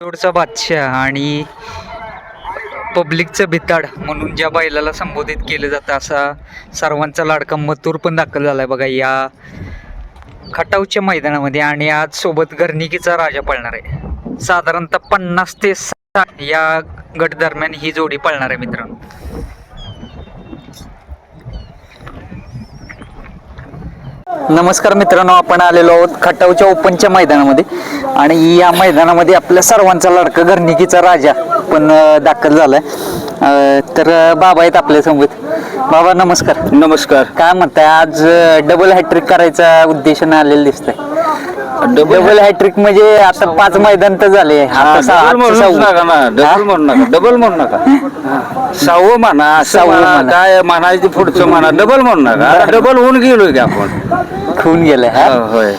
जोडचा बादशाह आणि पब्लिकचं भिताड म्हणून ज्या बैलाला संबोधित केलं जातं असा सर्वांचा लाडका मथूर पण दाखल झाला आहे बघा या खटावच्या मैदानामध्ये. आणि आज सोबत घरनिकीचा राजा पळणार आहे. साधारणतः पन्नास ते साठ या गट दरम्यान ही जोडी पळणार आहे मित्रांनो. नमस्कार मित्रांनो आपण आलेलो आहोत खटावच्या ओपनच्या मैदानामध्ये. आणि या मैदानामध्ये आपल्या सर्वांचा लाडका घरनिकीचा राजा पण दाखल झालाय. तर बाबा आहेत आपल्यासोबत बाबा नमस्कार. नमस्कार. काय म्हणताय आज डबल हॅट्रिक करायचा उद्देशाने आलेलं दिसतंय. डबल हॅट्रिक म्हणजे आता पाच मैदान तर झाले. आता? डबल म्हणू नका डबल म्हणू नका. सहावं म्हणा सहावं म्हणा. काय म्हणायचं पुढचं म्हणा. डबल म्हणू नका डबल. होऊन गेलोय की आपण. खून गेलाय हा? हो, होय.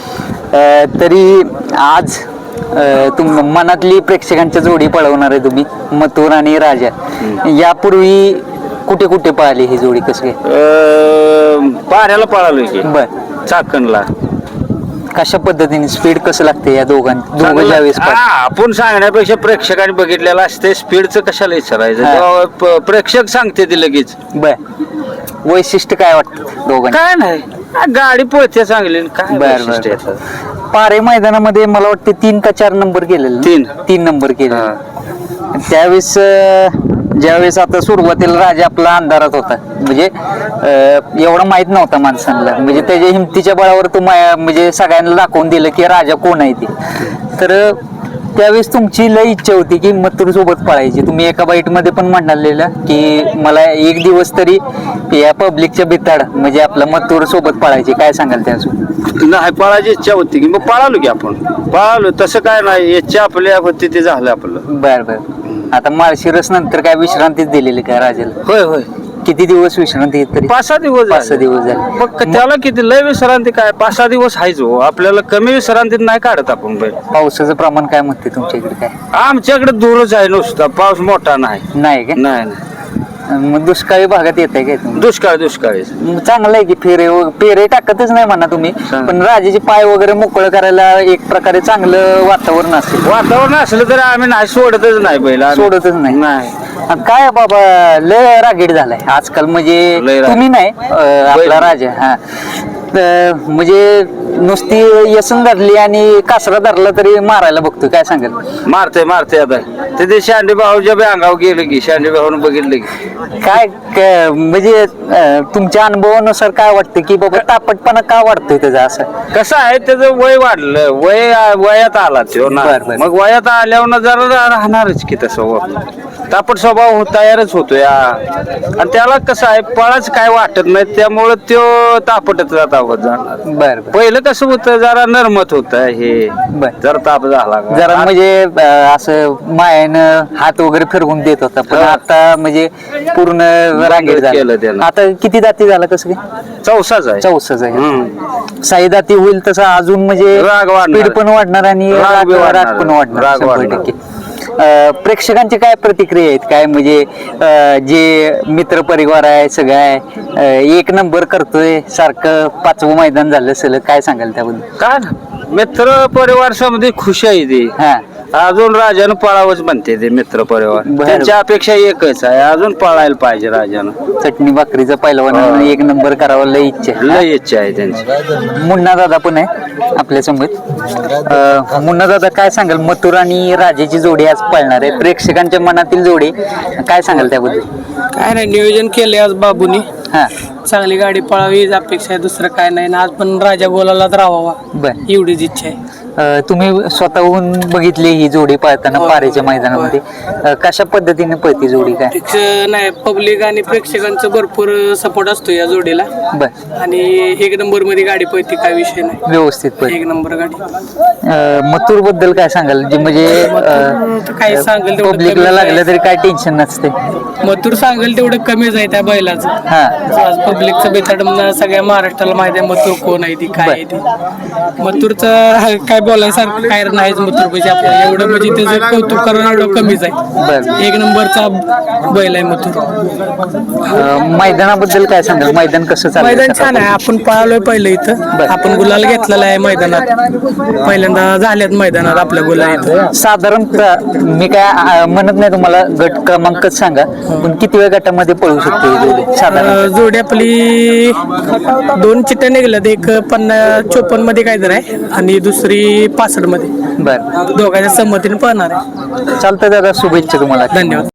अं, तरी आज अं, तुम मनातली प्रेक्षकांच्या जोडी पळवणार आहे तुम्ही मथुर आणि राजा. यापूर्वी कुठे कुठे पाहिली ही जोडी? कशी काय? अं, पाऱ्याला पळालोय की. बर. चाकणला. कशा पद्धतीने स्पीड कसं लागते या दोघां दोघं ज्यावेळेस हा, पाहतात? आपण सांगण्यापेक्षा प्रेक्षकांनी बघितलेलं असते स्पीडचं कशाला विचारायचं हा. जेव्हा प- प्रेक्षक सांगते ते लगेच बर वैशिष्ट्य काय वाटतं दोघांचे काय नाही हा, गाडी पळते चांगली काय बर, वैशिष्ट्य बर. येतं? पारे मैदानामध्ये मला वाटतं तीन का चार नंबर केलेले ना? तीन. तीन नंबर केले हा. त्यावेळेस अं, ज्यावेळेस आता सुरुवातीला राजा आपला अंधारात होता म्हणजे एवढं माहीत नव्हता माणसांना. म्हणजे त्याच्या हिमतीच्या बळावर तो म्हणजे सगळ्यांना दाखवून दिलं की राजा कोण आहे ते. तर त्यावेळेस तुमची लय इच्छा होती की मथुर सोबत पळायची. तुम्ही एका बाईटमध्ये पण म्हणालेलं की मला एक दिवस तरी या पब्लिकच्या बिताड म्हणजे आपलं मथुर सोबत पळायची. काय सांगाल त्यासोबत नाही पळायची इच्छा होती की मग पळालो की आपण. पळालो तसं काय नाही. इच्छा आपल्या होती ते झालं आपलं. बर बर. आता माळशिरस नंतर काय विश्रांतीच दिलेली काय राजाला? होय होय. किती दिवस विश्रांती घेत तरी? पाच सहा दिवस पाच सहा झाले. दिवस झाले. मग त्याला किती? लय विश्रांती काय? पाच सहा दिवस हायच हो. आपल्याला कमी विश्रांतीत नाही काढत आपण बैल पावसाचं प्रमाण काय म्हणते तुमच्या इकडे काय? आमच्याकडे दूरच आहे नुसता. पाऊस मोठा नाही. नाही काय नाही नाही. मग दुष्काळी भागात येत आहे काय तुम्ही? दुष्काळ दुष्काळ. मग चांगलं आहे की फेरे व- पेरे टाकतच नाही म्हणा तुम्ही. चांगलं. पण राजाचे पाय वगैरे मोकळं करायला एक प्रकारे चांगलं वातावरण असेल. वातावरण असलं तरी आम्ही नाही सोडतच नाही बैल. आम्ही. सोडतच नाही. नाही. आणि काय बाबा लय रागीट झालाय. आजकाल म्हणजे लय. तुम्ही नाही अं, आपला राजा हा. तर म्हणजे नुसती यसन धरली आणि कासरा धरला तरी मारायला बघतोय काय सांगाल? मारते मारते आता. ते ते शांडी भाऊच्या बी अंगावर गेलं की शांडी भाऊन बघितलं की. काय क- म्हणजे अं, तुमच्या अनुभवानुसार काय वाटतं की बाबा तापटपणा का वाढतोय त्याचा असं? कसं आहे त्याचं वय वाढलं वय वयात आला तो ना. बर, बर. मग वयात आल्यावर जरा राहणारच की तसं. तापट स्वभाव हो- तयारच होतो या आणि त्याला कसं आहे पळाच काय वाटत नाही त्यामुळं तो तापटच जात आहोत जाणार बर बर पहिलं कसं होतं जरा नरमत होत हे बर. जरा ताप झाला का. जरा म्हणजे अं, असं मायानं हात वगैरे फिरवून देत होता पण हा. आता म्हणजे पूर्ण केलं झालं त्यानं. आता किती दाती झाला कसं काय चौसाच आहे चौसच आहे हम्म. साई दाती होईल तसं अजून म्हणजे राग वाढणार. स्पीड पण वाढणार आणि राग राग वाढणार. पण वाढणार राग शंभर वाढणार. टक्के प्रेक्षकांची काय प्रतिक्रिया आहेत? काय म्हणजे जे मित्र परिवार आहे सगळं आहे एक नंबर करतोय सारखं पाचवं मैदान झालं असेल काय सांगाल त्याबद्दल? काय मित्र परिवार समजे खुश आहे ते. हा. अजून राजानं पळावंच म्हणते ते मित्र परिवार. बरं. त्यांच्या अपेक्षा एकच आहे. अजून पळायला पाहिजे राजानं. चटणी भाकरीचा पहिलवान. एक नंबर करावा लय इच्छा आहे. लय इच्छा आहे त्यांची. मुन्ना दादा पण आहे आपल्यासमोर मुन्ना दादा काय सांगाल? मथुर आणि राजेची जोडी आज पळणार आहे. प्रेक्षकांच्या मनातील जोडी काय सांगाल त्याबद्दल? काय नाही नियोजन केले आज बाबूनी. हा. चांगली गाडी पळावी हीच अपेक्षा आहे दुसरं काय नाही. आणि आज पण राजा गोलालाच राहावा. बर. एवढीच इच्छा आहे. अं, तुम्ही स्वतःहून बघितली ही जोडी पळताना होय. पारेच्या मैदानामध्ये. अं, कशा पद्धतीने पळती जोडी काय? प्रेक्ष- नाही पब्लिक आणि प्रेक्षकांचं भरपूर सपोर्ट असतो या जोडीला. बर. आणि एक नंबरमध्ये गाडी पळते काय विषय नाही. व्यवस्थित पळते. एक नंबर गाडी. मथुरबद्दल काय सांगाल? जे म्हणजे तर काही सांगेल तेवढं पब्लिकला कमीच लागलं. तरी काय टेन्शन नसते. मथुर सांगेल तेवढं कमीच आहे त्या बैलाचं. हा. आज पब्लिकचं बेताड सगळ्या महाराष्ट्राला माहिती आहे मथुर कोण आहे ती काय आहे ती. मथुरचं काय बोलायसारखं काय नाहीच मथुर म्हणजे आपल्याला. एवढं म्हणजे त्याचं कौतुक करणं एवढं कमीच आहे. एक नंबरचा बैल आहे मथुर. मैदानाबद्दल काय सांगाल? मैदान कसं चाललंय? मैदान छान आहे. आपण पळालोय पहिलं इथं. आपण गुलाल घेतलेला आहे मैदानात. पहिल्यांदा झाल्यात मैदानात आपल्या गुलाल इथं. साधारणतः मी काय म्हणत नाही तुम्हाला गट क्रमांकच सांगा. पण किती वेळ गटामध्ये पळू शकते साधारण? जोडी आपली दोन चिट्ट्या निघल्यात. एक पन्नास चोपन्नमध्ये काहीतरी आहे. आणि दुसरी पासष्टमध्ये बर. दोघांच्या संमतीने पळणार आहे. चालतं दादा शुभेच्छा तुम्हाला. धन्यवाद.